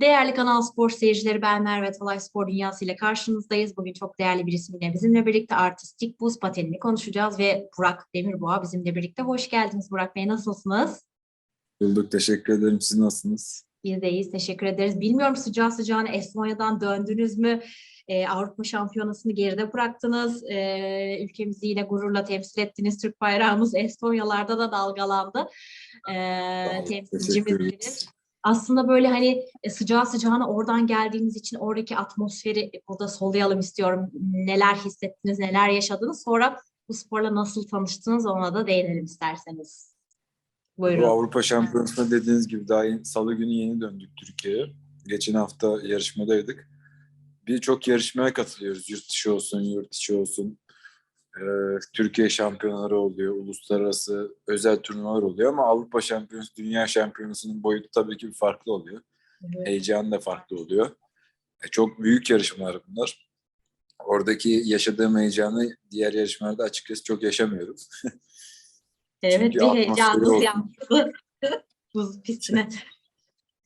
Değerli Kanal Spor seyircileri ben Merve Talay Spor Dünyası ile karşınızdayız. Bugün çok değerli bir isimle bizimle birlikte artistik buz patenini konuşacağız ve Burak Demirboğa bizimle birlikte. Hoş geldiniz Burak Bey, nasılsınız? Bulduk. Teşekkür ederim. Siz nasılsınız? Biz de iyiyiz, teşekkür ederiz. Bilmiyorum sıcağı sıcağına Estonya'dan döndünüz mü? Ee, Avrupa Şampiyonası'nı geride bıraktınız. Ee, ülkemizi yine gururla temsil ettiniz. Türk bayrağımız Estonyalarda da dalgalandı. Ee, temsilcimiz teşekkür bilir. Aslında böyle hani e, sıcağı sıcağına oradan geldiğiniz için oradaki atmosferi burada soluyalım istiyorum. Neler hissettiniz, neler yaşadınız? Sonra bu sporla nasıl tanıştınız ona da değinelim isterseniz. Bu Buyurun. Avrupa Şampiyonası'na dediğiniz gibi daha yeni- salı günü yeni döndük Türkiye'ye. Geçen hafta yarışmadaydık. Birçok yarışmaya katılıyoruz. Yurt dışı olsun, yurt içi olsun. Ee, Türkiye şampiyonaları oluyor, uluslararası özel turnuvalar oluyor ama Avrupa Şampiyonası, Dünya Şampiyonası'nın boyutu tabii ki bir farklı oluyor. Evet. Heyecanı da farklı oluyor. E, çok büyük yarışmalar bunlar. Oradaki yaşadığım heyecanı diğer yarışmalarda açıkçası çok yaşamıyorum. Evet, bir olsun. yansıdı buz pistine.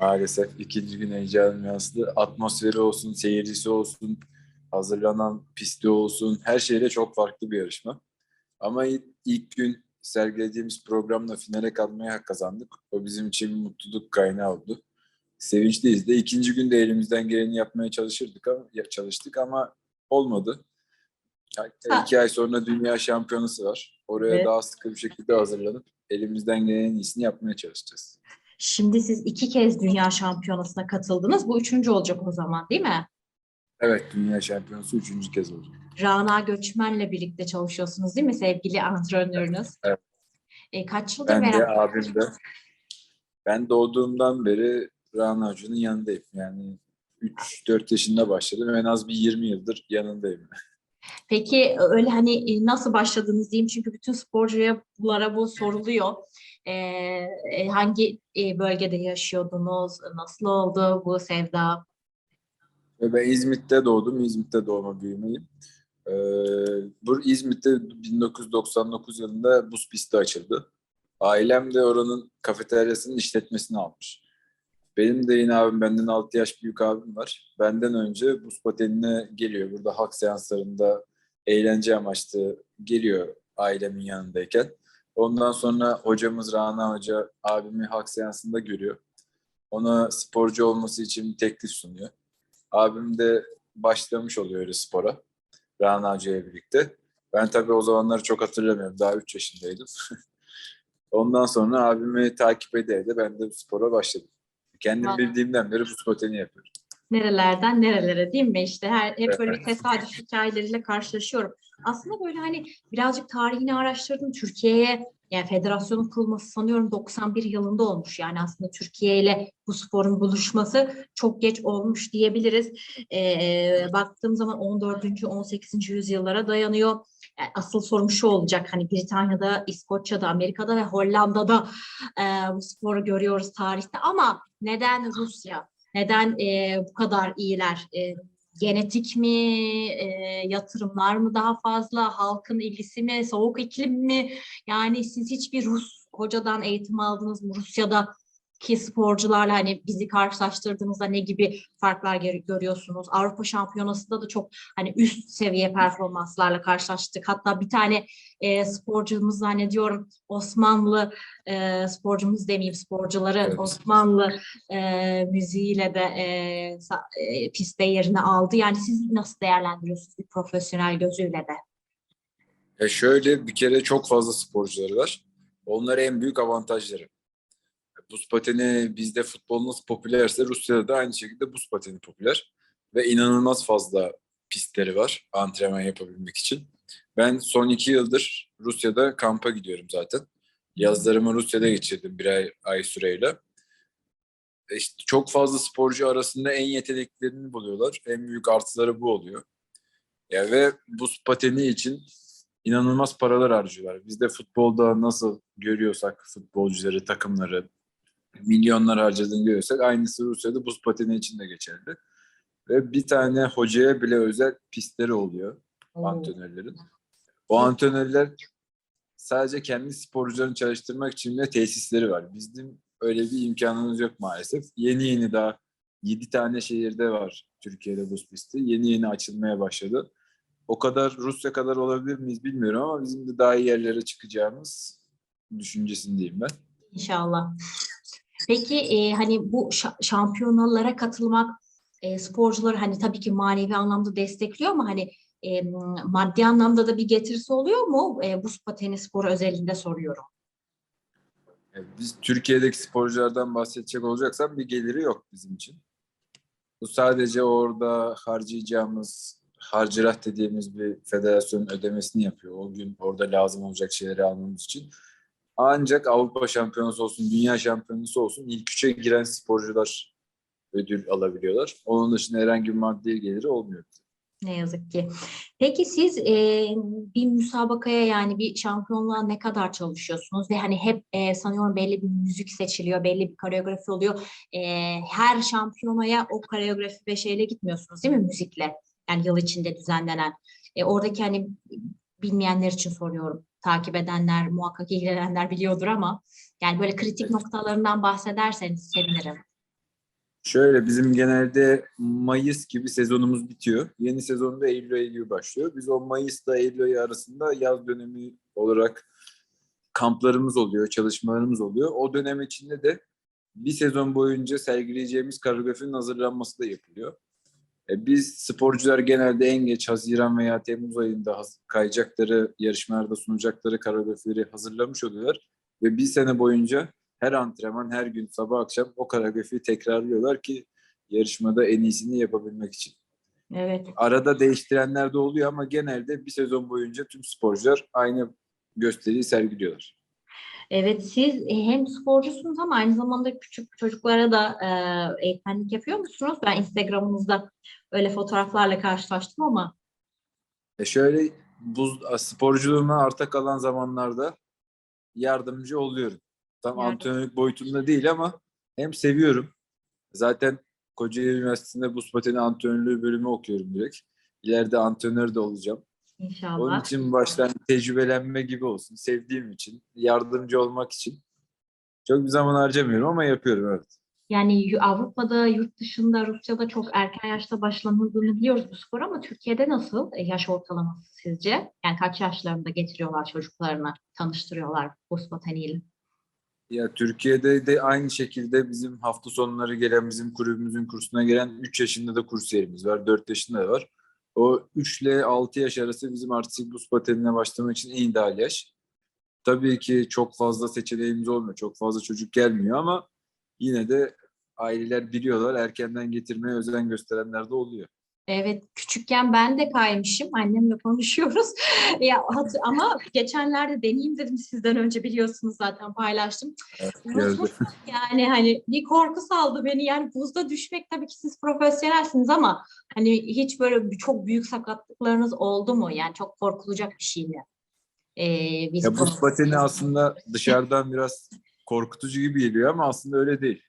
Maalesef ikinci gün heyecanım yansıdı. Atmosferi olsun, seyircisi olsun, hazırlanan pisti olsun, her şeyle çok farklı bir yarışma. Ama ilk, ilk gün sergilediğimiz programla finale kalmaya hak kazandık. O bizim için bir mutluluk kaynağı oldu. Sevinçliyiz de. İkinci günde elimizden geleni yapmaya çalışırdık ama çalıştık ama olmadı. Yani iki ay sonra Dünya Şampiyonası var. Oraya Evet. daha sıkı bir şekilde hazırlanıp elimizden gelenin en iyisini yapmaya çalışacağız. Şimdi siz iki kez Dünya Şampiyonası'na katıldınız. Bu üçüncü olacak o zaman değil mi? Evet, Dünya Şampiyonası üçüncü kez olacak. Rana Göçmen'le birlikte çalışıyorsunuz değil mi sevgili antrenörünüz? Evet. E, kaç yıldır Ben de beraber? abim de. Ben doğduğumdan beri Rana Hoca'nın yanındayım. Yani 3-4 yaşında başladım. En az bir 20 yıldır yanındayım. Peki öyle hani e, nasıl başladınız diyeyim çünkü bütün sporculara bu soruluyor. E, e, hangi e, bölgede yaşıyordunuz? Nasıl oldu bu sevda? Ve ben İzmit'te doğdum. İzmit'te doğma büyümeyim. Ee, bu İzmit'te 1999 yılında buz pisti açıldı. Ailem de oranın kafeteryasının işletmesini almış. Benim de yine abim benden 6 yaş büyük abim var. Benden önce buz patenine geliyor. Burada halk seanslarında eğlence amaçlı geliyor ailemin yanındayken. Ondan sonra hocamız Rana Hoca abimi halk seansında görüyor. Ona sporcu olması için teklif sunuyor. Abim de başlamış oluyor öyle spora. Rana Hoca ile birlikte. Ben tabii o zamanları çok hatırlamıyorum. Daha 3 yaşındaydım. Ondan sonra abimi takip ede ede ben de spora başladım. Kendim Vallahi. bildiğimden beri bu spoteni yapıyorum. Nerelerden nerelere değil mi? İşte her, hep böyle bir tesadüf hikayeleriyle karşılaşıyorum. Aslında böyle hani birazcık tarihini araştırdım. Türkiye'ye yani federasyonun kurulması sanıyorum 91 yılında olmuş. Yani aslında Türkiye ile bu sporun buluşması çok geç olmuş diyebiliriz. Ee, baktığım zaman 14. 18. yüzyıllara dayanıyor. Yani asıl sorum şu olacak hani Britanya'da, İskoçya'da, Amerika'da ve Hollanda'da e, bu sporu görüyoruz tarihte ama neden Rusya? Neden e, bu kadar iyiler? E, genetik mi, e, yatırımlar mı daha fazla, halkın ilgisi mi, soğuk iklim mi? Yani siz hiçbir Rus hocadan eğitim aldınız mı? Rusya'da ki sporcularla hani bizi karşılaştırdığınızda ne gibi farklar gör- görüyorsunuz? Avrupa Şampiyonası'nda da çok hani üst seviye performanslarla karşılaştık. Hatta bir tane e, sporcumuz zannediyorum Osmanlı e, sporcumuz demeyeyim sporcuları Evet. Osmanlı e, müziğiyle de e, e, pistte yerini aldı. Yani siz nasıl değerlendiriyorsunuz bir profesyonel gözüyle de? Ya şöyle bir kere çok fazla sporcuları var. Onlara en büyük avantajları. Buz pateni bizde futbol nasıl popülerse Rusya'da da aynı şekilde buz pateni popüler. Ve inanılmaz fazla pistleri var antrenman yapabilmek için. Ben son iki yıldır Rusya'da kampa gidiyorum zaten. Yazlarımı Rusya'da geçirdim bir ay, ay süreyle. E İşte çok fazla sporcu arasında en yeteneklerini buluyorlar. En büyük artıları bu oluyor. Ya ve buz pateni için inanılmaz paralar harcıyorlar. Biz de futbolda nasıl görüyorsak futbolcuları, takımları milyonlar harcadığını görüyorsak aynısı Rusya'da buz pateni için de geçerli. Ve bir tane hocaya bile özel pistleri oluyor antrenörlerin. O antrenörler sadece kendi sporcularını çalıştırmak için de tesisleri var. Bizim öyle bir imkanımız yok maalesef. Yeni yeni daha 7 tane şehirde var Türkiye'de buz pisti. Yeni yeni açılmaya başladı. O kadar Rusya kadar olabilir miyiz bilmiyorum ama bizim de daha iyi yerlere çıkacağımız düşüncesindeyim ben. İnşallah. Peki e, hani bu şa- şampiyonalara katılmak e, sporcuları hani tabii ki manevi anlamda destekliyor ama hani e, maddi anlamda da bir getirisi oluyor mu? E, buz pateni sporu özelinde soruyorum. Yani biz Türkiye'deki sporculardan bahsedecek olacaksam bir geliri yok bizim için. Bu sadece orada harcayacağımız harcırah dediğimiz bir federasyonun ödemesini yapıyor. O gün orada lazım olacak şeyleri almamız için. Ancak Avrupa şampiyonası olsun, dünya şampiyonası olsun ilk üçe giren sporcular ödül alabiliyorlar. Onun dışında herhangi bir maddi geliri olmuyor. Ne yazık ki. Peki siz e, bir müsabakaya yani bir şampiyonluğa ne kadar çalışıyorsunuz ve hani hep e, sanıyorum belli bir müzik seçiliyor, belli bir koreografi oluyor. E, her şampiyonaya o koreografi ve şeyle gitmiyorsunuz değil mi müzikle? Yani yıl içinde düzenlenen. E, oradaki hani bilmeyenler için soruyorum. Takip edenler, muhakkak ilgilenenler biliyordur ama yani böyle kritik noktalarından bahsederseniz sevinirim. Şöyle bizim genelde Mayıs gibi sezonumuz bitiyor. Yeni sezonda Eylül ayı gibi başlıyor. Biz o Mayıs'ta Eylül ayı arasında yaz dönemi olarak kamplarımız oluyor, çalışmalarımız oluyor. O dönem içinde de bir sezon boyunca sergileyeceğimiz koreografinin hazırlanması da yapılıyor. E, biz sporcular genelde en geç Haziran veya Temmuz ayında kayacakları, yarışmalarda sunacakları koreografileri hazırlamış oluyorlar. Ve bir sene boyunca her antrenman, her gün sabah akşam o koreografiyi tekrarlıyorlar ki yarışmada en iyisini yapabilmek için. Evet. Arada değiştirenler de oluyor ama genelde bir sezon boyunca tüm sporcular aynı gösteriyi sergiliyorlar. Evet siz e, hem sporcusunuz ama aynı zamanda küçük çocuklara da e, eğitmenlik yapıyor musunuz? Ben Instagram'ınızda öyle fotoğraflarla karşılaştım ama E şöyle buz sporculuğuma arta kalan zamanlarda yardımcı oluyorum. Tam Yardım. antrenörlük boyutunda değil ama hem seviyorum. Zaten Kocaeli Üniversitesi'nde buz pateni antrenörlüğü bölümü okuyorum direkt. İleride antrenör de olacağım. Onun inşallah. için baştan tecrübelenme gibi olsun. Sevdiğim için, yardımcı olmak için. Çok bir zaman harcamıyorum ama yapıyorum evet. Yani Avrupa'da, yurt dışında, Rusya'da çok erken yaşta başlanıldığını biliyoruz bu spor ama Türkiye'de nasıl e, yaş ortalaması sizce? Yani kaç yaşlarında getiriyorlar çocuklarına, tanıştırıyorlar buz pateniyle? Ya Türkiye'de de aynı şekilde bizim hafta sonları gelen bizim kulübümüzün kursuna gelen 3 yaşında da kursiyerimiz var, 4 yaşında da var. O 3 ile 6 yaş arası bizim artistik buz patenine başlamak için en ideal yaş. Tabii ki çok fazla seçeneğimiz olmuyor, çok fazla çocuk gelmiyor ama yine de aileler biliyorlar, erkenden getirmeye özen gösterenler de oluyor. Evet, küçükken ben de kaymışım. Annemle konuşuyoruz. Ya ama geçenlerde deneyeyim dedim sizden önce biliyorsunuz zaten paylaştım. Unutmuşum yani hani bir korku saldı beni. Yani buzda düşmek tabii ki siz profesyonelsiniz ama hani hiç böyle çok büyük sakatlıklarınız oldu mu? Yani çok korkulacak bir şey mi? Ee, biz Ya buz pateni aslında dışarıdan biraz korkutucu gibi geliyor ama aslında öyle değil.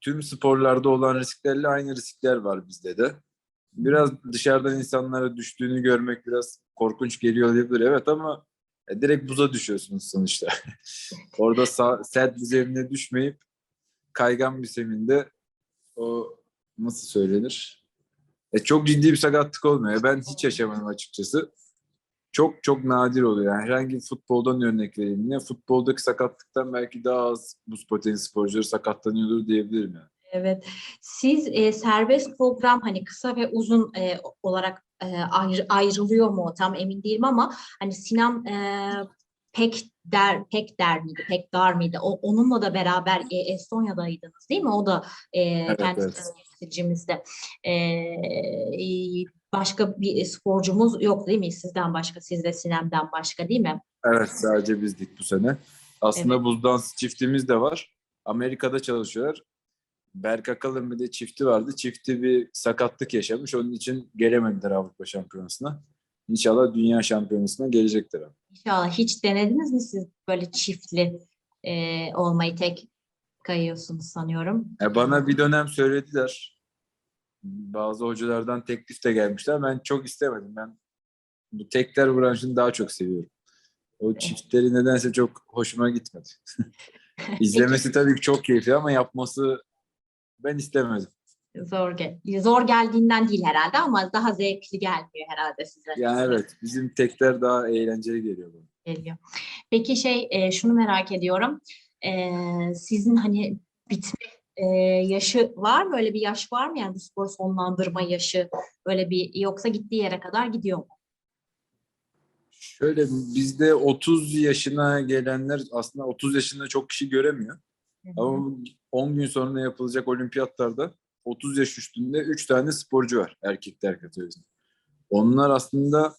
Tüm sporlarda olan risklerle aynı riskler var bizde de. Biraz dışarıdan insanlara düştüğünü görmek biraz korkunç geliyor olabilir evet ama e, direkt buza düşüyorsunuz sonuçta. Orada sa- sert bir zemine düşmeyip kaygan bir zeminde o nasıl söylenir? E, çok ciddi bir sakatlık olmuyor. Ben hiç yaşamadım açıkçası çok çok nadir oluyor. Yani herhangi bir futboldan örnek vereyim. Yine futboldaki sakatlıktan belki daha az buz pateni sporcuları sakatlanıyordur diyebilirim yani. Evet. Siz e, serbest program hani kısa ve uzun e, olarak e, ayrı- ayrılıyor mu tam emin değilim ama hani Sinan e, pek der pek der miydi pek dar mıydı o onunla da beraber e, Estonya'daydınız değil mi o da e, kendisi evet. temsilcimizde E, e, başka bir sporcumuz yok değil mi sizden başka sizde Sinem'den başka değil mi? Evet sadece bizdik bu sene. Aslında buz dans çiftimiz de var. Amerika'da çalışıyorlar. Berk Akalın bir de çifti vardı. Çifti bir sakatlık yaşamış. Onun için gelemediler Avrupa Şampiyonası'na. İnşallah Dünya Şampiyonası'na gelecekler. İnşallah hiç denediniz mi siz böyle çiftli e, olmayı tek kayıyorsunuz sanıyorum. E, bana bir dönem söylediler. Bazı hocalardan teklif de gelmişler. Ben çok istemedim. Ben bu tekler branşını daha çok seviyorum. O çiftleri nedense çok hoşuma gitmedi. İzlemesi tabii ki çok keyifli ama yapması ben istemedim. Zor gel zor geldiğinden değil herhalde ama daha zevkli gelmiyor herhalde size. Yani evet bizim tekler daha eğlenceli geliyor bana. geliyor. Peki şey e, şunu merak ediyorum. E, sizin hani bitme e, yaşı var mı? Öyle bir yaş var mı? Yani bu spor sonlandırma yaşı öyle bir yoksa gittiği yere kadar gidiyor mu? Şöyle bizde 30 yaşına gelenler aslında 30 yaşında çok kişi göremiyor. Ama 10 gün sonra yapılacak olimpiyatlarda 30 yaş üstünde 3 tane sporcu var erkekler kategorisinde. Onlar aslında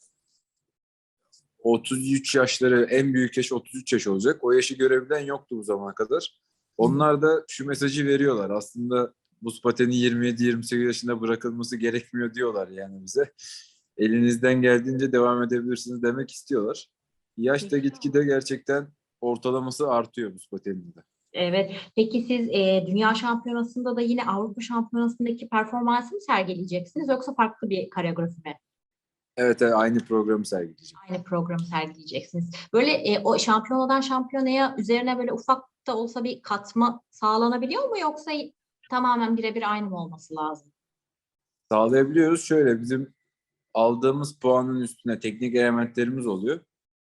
33 yaşları en büyük yaş 33 yaş olacak. O yaşı görebilen yoktu bu zamana kadar. Onlar da şu mesajı veriyorlar. Aslında buz pateni 27-28 yaşında bırakılması gerekmiyor diyorlar yani bize. Elinizden geldiğince devam edebilirsiniz demek istiyorlar. Yaş da gitgide gerçekten ortalaması artıyor buz pateninde. Evet. Peki siz e, Dünya Şampiyonası'nda da yine Avrupa Şampiyonası'ndaki performansı mı sergileyeceksiniz yoksa farklı bir koreografi mi? Evet, evet aynı programı sergileyeceğim. Aynı programı sergileyeceksiniz. Böyle e, o şampiyonadan şampiyonaya üzerine böyle ufak da olsa bir katma sağlanabiliyor mu yoksa tamamen birebir aynı mı olması lazım? Sağlayabiliyoruz. Şöyle bizim aldığımız puanın üstüne teknik elementlerimiz oluyor.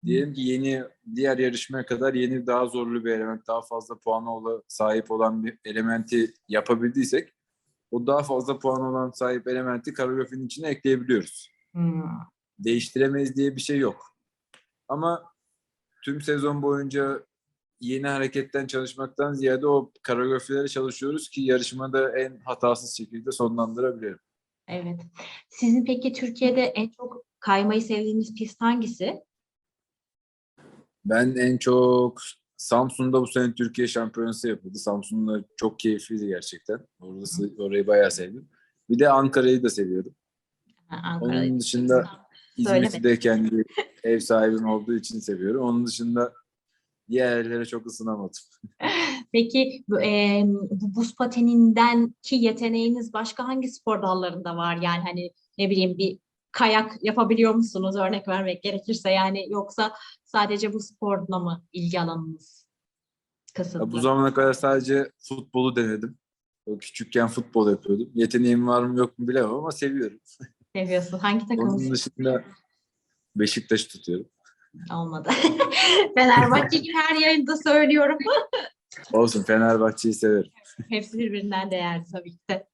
Diyelim ki yeni diğer yarışmaya kadar yeni daha zorlu bir element, daha fazla puana ola, sahip olan bir elementi yapabildiysek o daha fazla puan olan sahip elementi koreografinin içine ekleyebiliyoruz. Hmm. Değiştiremeyiz diye bir şey yok. Ama tüm sezon boyunca yeni hareketten çalışmaktan ziyade o koreografileri çalışıyoruz ki yarışmada en hatasız şekilde sonlandırabilelim. Evet. Sizin peki Türkiye'de en çok kaymayı sevdiğiniz pist hangisi? Ben en çok Samsun'da bu sene Türkiye Şampiyonası yapıldı. Samsun'da çok keyifliydi gerçekten. Orası, orayı bayağı sevdim. Bir de Ankara'yı da seviyorum. Ankara'da. Onun dışında İzmit'i de kendi ev sahibim olduğu için seviyorum. Onun dışında diğer yerlere çok ısınamadım. Peki bu, e, bu buz pateninden ki yeteneğiniz başka hangi spor dallarında var? Yani hani ne bileyim bir kayak yapabiliyor musunuz örnek vermek gerekirse yani yoksa sadece bu sporla mı ilgi alanınız kısıtlı? Bu zamana kadar sadece futbolu denedim. O küçükken futbol yapıyordum. Yeteneğim var mı yok mu bilemem ama seviyorum. Seviyorsun. Hangi takımı Onun dışında Beşiktaş'ı tutuyorum. olmadı? Fenerbahçe gibi her yayında söylüyorum. Olsun Fenerbahçe'yi severim. Hepsi birbirinden değerli tabii ki de.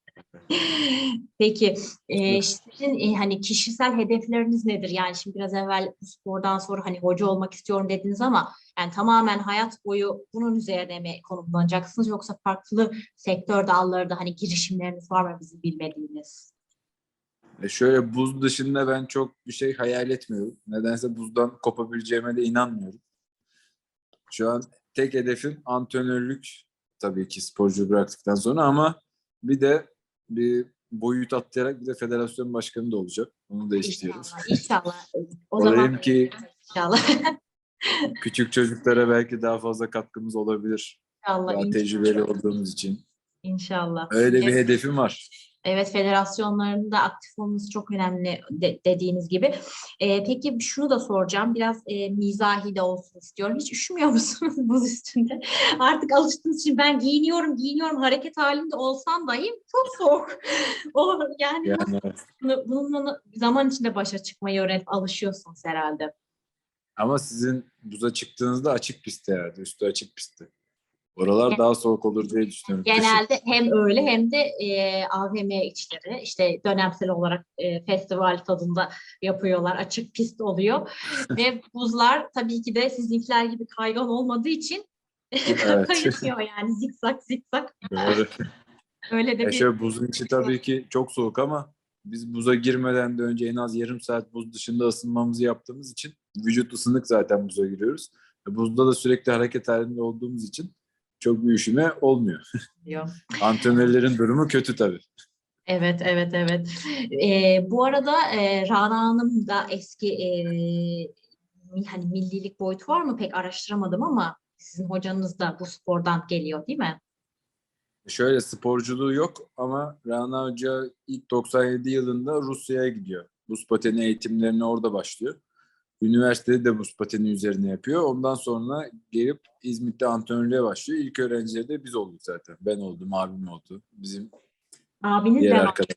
Peki, e, sizin e, hani kişisel hedefleriniz nedir? Yani şimdi biraz evvel spordan sonra hani hoca olmak istiyorum dediniz ama yani tamamen hayat boyu bunun üzerine mi konumlanacaksınız yoksa farklı sektör dallarında hani girişimleriniz var mı bizim bilmediğiniz? E şöyle buz dışında ben çok bir şey hayal etmiyorum. Nedense buzdan kopabileceğime de inanmıyorum. Şu an tek hedefim antrenörlük tabii ki sporcu bıraktıktan sonra ama bir de bir boyut atlayarak bir de federasyon başkanı da olacak. Onu da istiyorum. İnşallah, inşallah. O zaman ki inşallah. küçük çocuklara belki daha fazla katkımız olabilir. İnşallah, Daha inşallah. tecrübeli olduğumuz için. İnşallah. Öyle bir Evet. hedefim var. Evet, federasyonlarında aktif olması çok önemli de- dediğiniz gibi. Ee, peki şunu da soracağım, biraz e, mizahi de olsun istiyorum. Hiç üşümüyor musunuz buz üstünde? Artık alıştığınız için ben giyiniyorum, giyiniyorum, hareket halinde olsam dahi çok soğuk. O yani, Yani bunu- bununla zaman içinde başa çıkmayı öğrenip alışıyorsunuz herhalde. ama sizin buza çıktığınızda açık pistte herhalde. Üstü açık pistte. Oralar daha soğuk olur diye düşünüyorum. kışın. Genelde hem öyle hem de e, AVM içleri işte dönemsel olarak e, festival tadında yapıyorlar. Açık pist oluyor. Ve buzlar tabii ki de sizinkiler gibi kaygan olmadığı için Evet. kayıyor yani zikzak zikzak. Doğru. Öyle de Ya bir şöyle buzun içi tabii ki çok soğuk ama biz buza girmeden de önce en az yarım saat buz dışında ısınmamızı yaptığımız için vücut ısınık zaten buza giriyoruz. E, Buzda da sürekli hareket halinde olduğumuz için çok bir üşüme olmuyor. diyor. Antrenörlerin durumu kötü tabii. Evet, evet, evet. Ee, bu arada e, Rana Hanım da eski e, hani millilik boyutu var mı pek araştıramadım ama sizin hocanız da bu spordan geliyor değil mi? Şöyle sporculuğu yok ama Rana Hoca ilk 97 yılında Rusya'ya gidiyor. Buz pateni eğitimlerine orada başlıyor. Üniversitede de buz pateni üzerine yapıyor. Ondan sonra gelip İzmit'te antrenörlüğe başlıyor. İlk öğrencileri de biz olduk zaten. Ben oldum, abim oldu. Bizim Abiniz diğer arkadaş.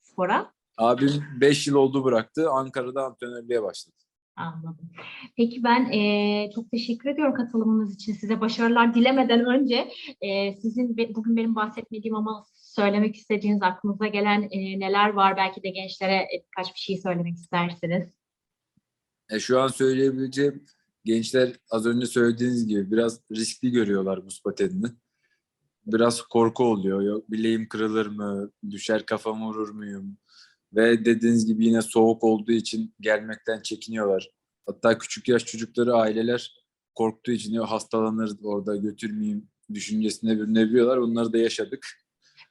spora. Abim 5 yıl oldu bıraktı. Ankara'da antrenörlüğe başladı. Anladım. Peki ben eee, çok teşekkür ediyorum katılımınız için. Size başarılar dilemeden önce eee, sizin bugün benim bahsetmediğim ama söylemek istediğiniz aklınıza gelen eee, neler var? Belki de gençlere e, birkaç bir şey söylemek istersiniz. E, şu an söyleyebileceğim gençler az önce söylediğiniz gibi biraz riskli görüyorlar buz patenini. Biraz korku oluyor. Yok bileğim kırılır mı? Düşer kafamı vurur muyum? Ve dediğiniz gibi yine soğuk olduğu için gelmekten çekiniyorlar. Hatta küçük yaş çocukları aileler korktuğu için "Ya hastalanır orada götürmeyeyim düşüncesine bürünebiliyorlar. Bunları da yaşadık.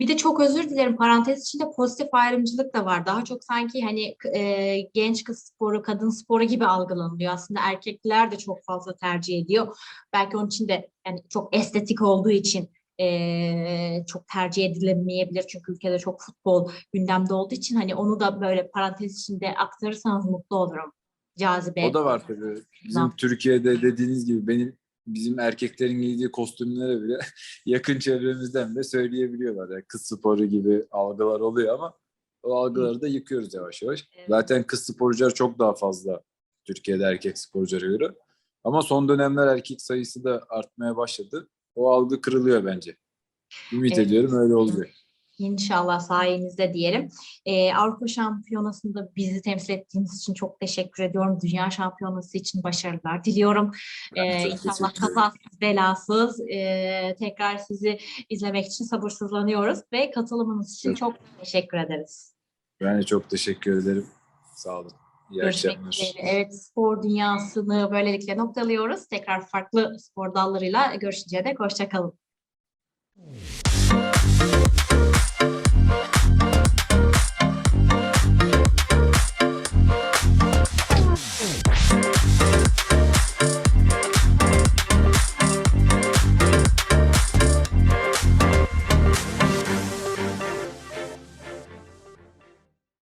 Bir de çok özür dilerim parantez içinde pozitif ayrımcılık da var. Daha çok sanki hani e, genç kız sporu, kadın sporu gibi algılanılıyor. Aslında erkekler de çok fazla tercih ediyor. Belki onun için de yani çok estetik olduğu için e, çok tercih edilemeyebilir. Çünkü ülkede çok futbol gündemde olduğu için hani onu da böyle parantez içinde aktarırsanız mutlu olurum. Cazibe. O da var tabii. Bizim. Türkiye'de dediğiniz gibi benim bizim erkeklerin giydiği kostümlere bile yakın çevremizden de söyleyebiliyorlar. Yani kız sporu gibi algılar oluyor ama o algıları da yıkıyoruz yavaş yavaş. Evet. Zaten kız sporcular çok daha fazla Türkiye'de erkek sporculara göre. Ama son dönemler erkek sayısı da artmaya başladı. O algı kırılıyor bence. Ümit Evet. ediyorum öyle olacak. İnşallah sayenizde diyelim. Ee, Avrupa Şampiyonası'nda bizi temsil ettiğiniz için çok teşekkür ediyorum. Dünya Şampiyonası için başarılar diliyorum. Ee, inşallah kazasız belasız ee, tekrar sizi izlemek için sabırsızlanıyoruz ve katılımınız için çok teşekkür ederiz. Ben de çok teşekkür ederim. Sağ olun. İyi Görüşmek akşamlar. üzere. Evet spor dünyasını böylelikle noktalıyoruz. Tekrar farklı spor dallarıyla görüşünceye dek hoşçakalın.